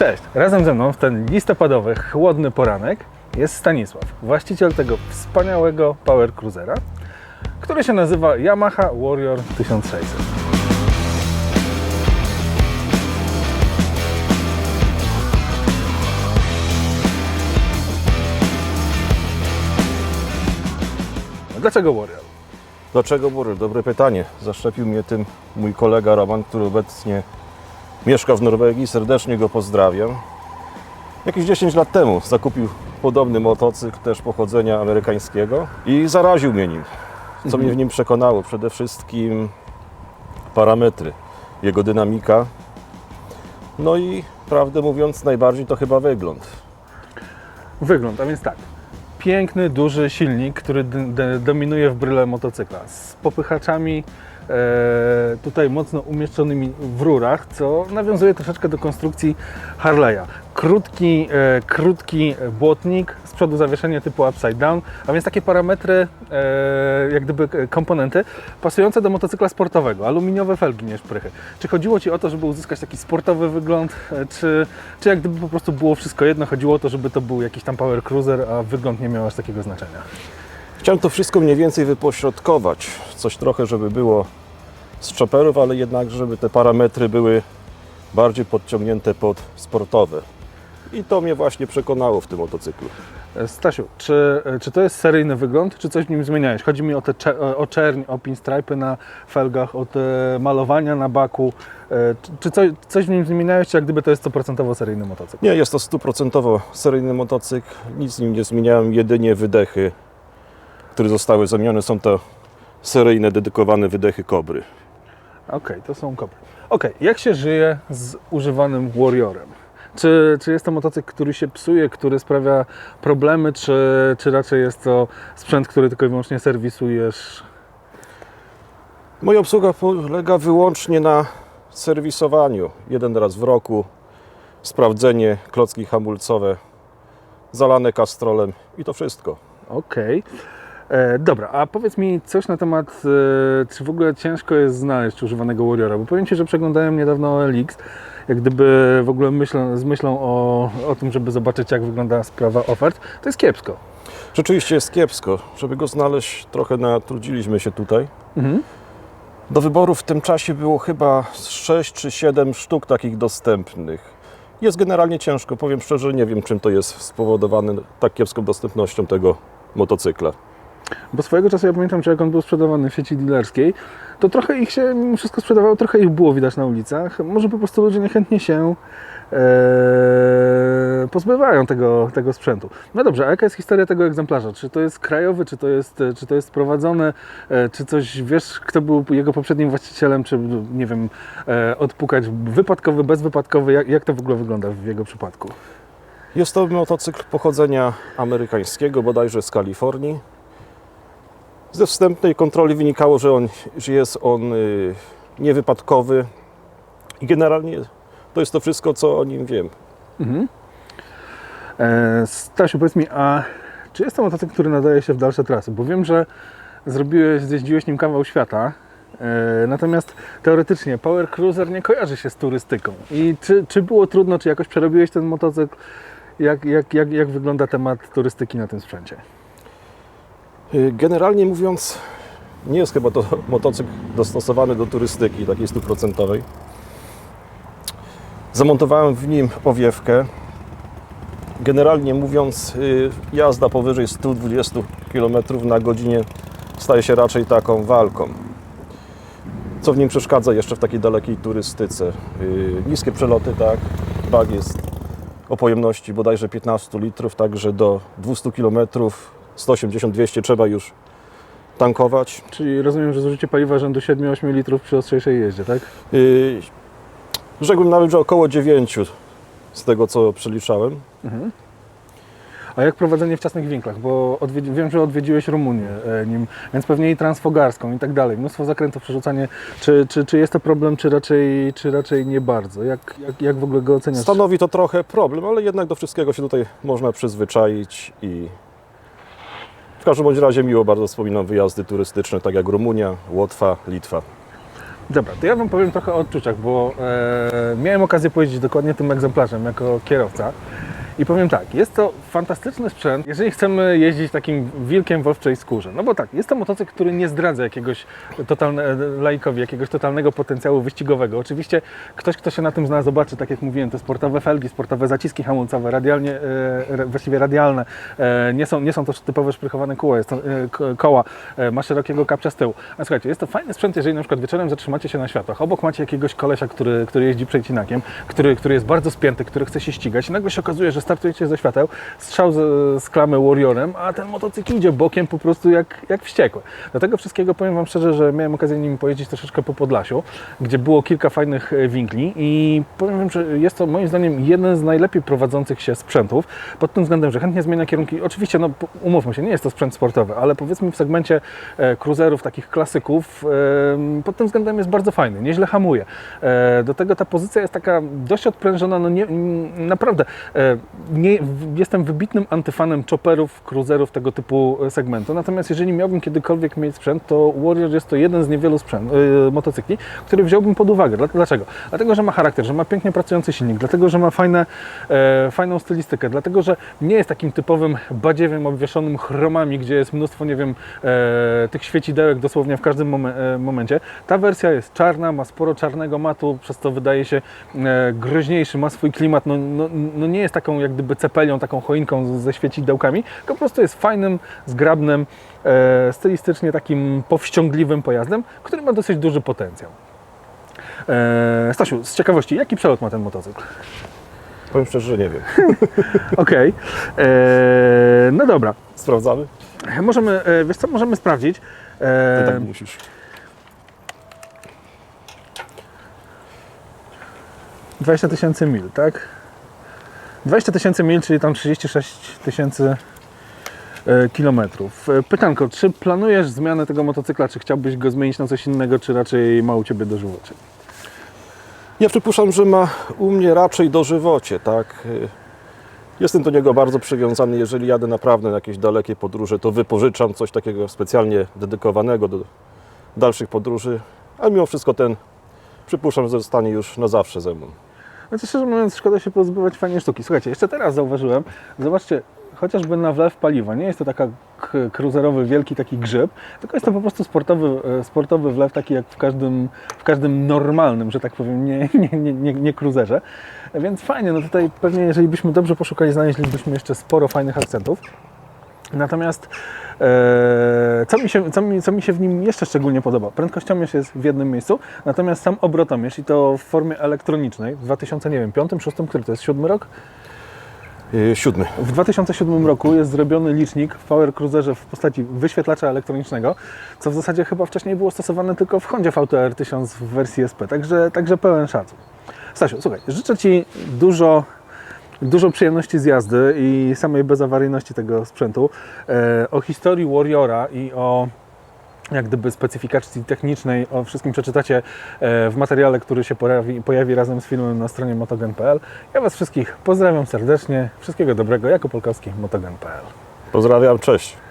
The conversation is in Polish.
Cześć! Razem ze mną w ten listopadowy, chłodny poranek jest Stanisław, właściciel tego wspaniałego Power Cruisera, który się nazywa Yamaha Warrior 1600. Dlaczego Warrior? Dlaczego Bury? Dobre pytanie. Zaszczepił mnie tym mój kolega Roman, który obecnie mieszka w Norwegii. Serdecznie go pozdrawiam. Jakieś 10 lat temu zakupił podobny motocykl, też pochodzenia amerykańskiego i zaraził mnie nim. Co mnie w nim przekonało? Przede wszystkim parametry, jego dynamika. No i prawdę mówiąc, najbardziej to chyba wygląd. Wygląd, a więc tak. Piękny, duży silnik, który dominuje w bryle motocykla. Z popychaczami tutaj mocno umieszczonymi w rurach, co nawiązuje troszeczkę do konstrukcji Harley'a. Krótki, e, krótki błotnik, z przodu zawieszenie typu upside down, a więc takie parametry, e, jak gdyby e, komponenty pasujące do motocykla sportowego. Aluminiowe felgi, nie szprychy. Czy chodziło Ci o to, żeby uzyskać taki sportowy wygląd, e, czy, czy jak gdyby po prostu było wszystko jedno, chodziło o to, żeby to był jakiś tam power cruiser, a wygląd nie miał aż takiego znaczenia? Chciałem to wszystko mniej więcej wypośrodkować. Coś trochę, żeby było z chopperów, ale jednak, żeby te parametry były bardziej podciągnięte pod sportowe. I to mnie właśnie przekonało w tym motocyklu. E, Stasiu, czy, e, czy to jest seryjny wygląd, czy coś w nim zmieniałeś? Chodzi mi o, te, o czerń, o pinstripy na felgach, o te malowania na baku. E, Czy, coś, coś w nim zmieniałeś, czy jak gdyby to jest 100% seryjny motocykl? Nie, jest to stuprocentowo seryjny motocykl. Nic z nim nie zmieniałem, jedynie wydechy, które zostały zamienione. Są to seryjne, dedykowane wydechy Kobry. Okej, to są kopy. Okej, jak się żyje z używanym Warriorem? Czy, czy jest to motocykl, który się psuje, który sprawia problemy, czy, czy raczej jest to sprzęt, który tylko i wyłącznie serwisujesz? Moja obsługa polega wyłącznie na serwisowaniu. Jeden raz w roku, sprawdzenie, klocki hamulcowe, zalane kastrolem i to wszystko. Okej. E, Dobra, a powiedz mi coś na temat, e, czy w ogóle ciężko jest znaleźć używanego Warriora, bo powiem Ci, że przeglądałem niedawno OLX, jak gdyby w ogóle myślą, z myślą o, o tym, żeby zobaczyć, jak wygląda sprawa ofert, to jest kiepsko. Rzeczywiście jest kiepsko. Żeby go znaleźć, trochę natrudziliśmy się tutaj. Mhm. Do wyboru w tym czasie było chyba 6 czy 7 sztuk takich dostępnych. Jest generalnie ciężko, powiem szczerze, nie wiem czym to jest spowodowane tak kiepską dostępnością tego motocykla. Bo swojego czasu ja pamiętam, że jak on był sprzedawany w sieci dealerskiej, to trochę ich się wszystko sprzedawało, trochę ich było widać na ulicach. Może po prostu ludzie niechętnie się e, pozbywają tego, tego sprzętu. No dobrze, a jaka jest historia tego egzemplarza? Czy to jest krajowy, czy to jest, czy to jest sprowadzone, e, czy coś wiesz, kto był jego poprzednim właścicielem, czy nie wiem, e, odpukać wypadkowy, bezwypadkowy, jak, jak to w ogóle wygląda w jego przypadku? Jest to motocykl pochodzenia amerykańskiego, bodajże z Kalifornii. Ze wstępnej kontroli wynikało, że, on, że jest on y, niewypadkowy i generalnie to jest to wszystko, co o nim wiem. Mhm. E, Stasiu, powiedz mi, a czy jest to motocykl, który nadaje się w dalsze trasy? Bo wiem, że zrobiłeś, zjeździłeś nim kawał świata, e, natomiast teoretycznie Power Cruiser nie kojarzy się z turystyką. I czy, czy było trudno, czy jakoś przerobiłeś ten motocykl? Jak, jak, jak, jak wygląda temat turystyki na tym sprzęcie? Y, Generalnie mówiąc, nie jest chyba to motocykl dostosowany do turystyki takiej stuprocentowej. Zamontowałem w nim owiewkę. Generalnie mówiąc, y, jazda powyżej 120 km na godzinę staje się raczej taką walką. Co w nim przeszkadza jeszcze w takiej dalekiej turystyce? Y, Niskie przeloty, tak. Bag jest o pojemności bodajże 15 litrów, także do 200 km 180-200 trzeba już tankować. Czyli rozumiem, że zużycie paliwa rzędu 7-8 litrów przy ostrzejszej jeździe, tak? Yy, rzekłbym nawet, że około 9 z tego co przeliczałem. A jak prowadzenie w ciasnych winklach? Bo wiem, że odwiedziłeś Rumunię e, nim, więc pewnie i transfogarską i tak dalej. Mnóstwo zakrętów, przerzucanie. Czy, czy, czy jest to problem, czy raczej, czy raczej nie bardzo? Jak, jak, jak w ogóle go oceniasz? Stanowi to trochę problem, ale jednak do wszystkiego się tutaj można przyzwyczaić i w każdym bądź razie miło bardzo wspominam wyjazdy turystyczne, tak jak Rumunia, Łotwa, Litwa. Dobra, to ja Wam powiem trochę o odczuciach, bo e, miałem okazję pojeździć dokładnie tym egzemplarzem jako kierowca. I powiem tak, jest to fantastyczny sprzęt, jeżeli chcemy jeździć takim wilkiem w owczej skórze. No bo tak, jest to motocykl, który nie zdradza jakiegoś totalne, laikowi, jakiegoś totalnego potencjału wyścigowego. Oczywiście ktoś, kto się na tym zna, zobaczy, tak jak mówiłem, te sportowe felgi, sportowe zaciski hamulcowe, radialnie, e, właściwie radialne. E, nie, są, nie są to typowe szprychowane koła, jest to, e, ko- koła, e, ma szerokiego kapcia z tyłu. A słuchajcie, jest to fajny sprzęt, jeżeli na przykład wieczorem zatrzymacie się na światłach, obok macie jakiegoś kolesia, który, który jeździ przecinakiem, który, który jest bardzo spięty, który chce się ścigać i nagle się okazuje, że startujecie ze świateł, strzał z, z klamy Warriorem, a ten motocykl idzie bokiem po prostu jak, jak wściekły. Do tego wszystkiego powiem Wam szczerze, że miałem okazję nim pojeździć troszeczkę po Podlasiu, gdzie było kilka fajnych e, winkli i powiem Wam, że jest to moim zdaniem jeden z najlepiej prowadzących się sprzętów pod tym względem, że chętnie zmienia kierunki. Oczywiście, no umówmy się, nie jest to sprzęt sportowy, ale powiedzmy w segmencie e, cruiserów, takich klasyków, e, pod tym względem jest bardzo fajny, nieźle hamuje. E, do tego ta pozycja jest taka dość odprężona, no nie, naprawdę e, nie, jestem wybitnym antyfanem chopperów, cruiserów, tego typu e, segmentu, natomiast jeżeli miałbym kiedykolwiek mieć sprzęt, to Warrior jest to jeden z niewielu sprzęt, e, motocykli, który wziąłbym pod uwagę. Dla- Dlaczego? Dlatego, że ma charakter, że ma pięknie pracujący silnik, dlatego, że ma fajne, e, fajną stylistykę, dlatego, że nie jest takim typowym badziewiem obwieszonym chromami, gdzie jest mnóstwo, nie wiem, e, tych świecidełek dosłownie w każdym momen- e, momencie. Ta wersja jest czarna, ma sporo czarnego matu, przez to wydaje się e, groźniejszy, ma swój klimat, no, no, no nie jest taką jak gdyby cepelią, taką choinką ze świecidełkami, tylko po prostu jest fajnym, zgrabnym, e, stylistycznie takim powściągliwym pojazdem, który ma dosyć duży potencjał. E, Stasiu, z ciekawości, jaki przelot ma ten motocykl? Powiem szczerze, że nie wiem. Okej, e, no dobra, Sprawdzamy? możemy, e, wiesz co, możemy sprawdzić. Ty E, tak musisz. 20 tysięcy mil, tak? 20 tysięcy mil, czyli tam 36 tysięcy e, kilometrów. E, Pytanko, czy planujesz zmianę tego motocykla, czy chciałbyś go zmienić na coś innego, czy raczej ma u Ciebie dożywocie? Ja przypuszczam, że ma u mnie raczej dożywocie, tak? Jestem do niego bardzo przywiązany. Jeżeli jadę naprawdę na jakieś dalekie podróże, to wypożyczam coś takiego specjalnie dedykowanego do dalszych podróży, ale mimo wszystko ten przypuszczam, że zostanie już na zawsze ze mną. Znaczy szczerze mówiąc, szkoda się pozbywać fajnej sztuki. Słuchajcie, jeszcze teraz zauważyłem, zobaczcie, chociażby na wlew paliwa, nie jest to taka k- cruiserowy, wielki taki grzyb, tylko jest to po prostu sportowy, e, sportowy wlew, taki jak w każdym, w każdym normalnym, że tak powiem, nie, nie, nie, nie, nie cruiserze. Więc fajnie, no tutaj pewnie jeżeli byśmy dobrze poszukali, znaleźlibyśmy jeszcze sporo fajnych akcentów. Natomiast e, co, mi się, co, mi, co mi się w nim jeszcze szczególnie podoba? Prędkościomierz jest w jednym miejscu, natomiast sam obrotomierz i to w formie elektronicznej w 2005, 2006, który to jest siódmy rok? Y, Siódmy. W 2007 roku jest zrobiony licznik w Power Cruiserze w postaci wyświetlacza elektronicznego, co w zasadzie chyba wcześniej było stosowane tylko w Hondzie VTR 1000 w wersji SP, także, także pełen szacun. Stasiu, słuchaj, życzę Ci dużo dużo przyjemności z jazdy i samej bezawaryjności tego sprzętu. E, o historii Warriora i o jak gdyby specyfikacji technicznej, o wszystkim przeczytacie e, w materiale, który się pojawi, pojawi razem z filmem na stronie motogen.pl. Ja Was wszystkich pozdrawiam serdecznie. Wszystkiego dobrego. Jako Polkowski, motogen.pl. Pozdrawiam, cześć.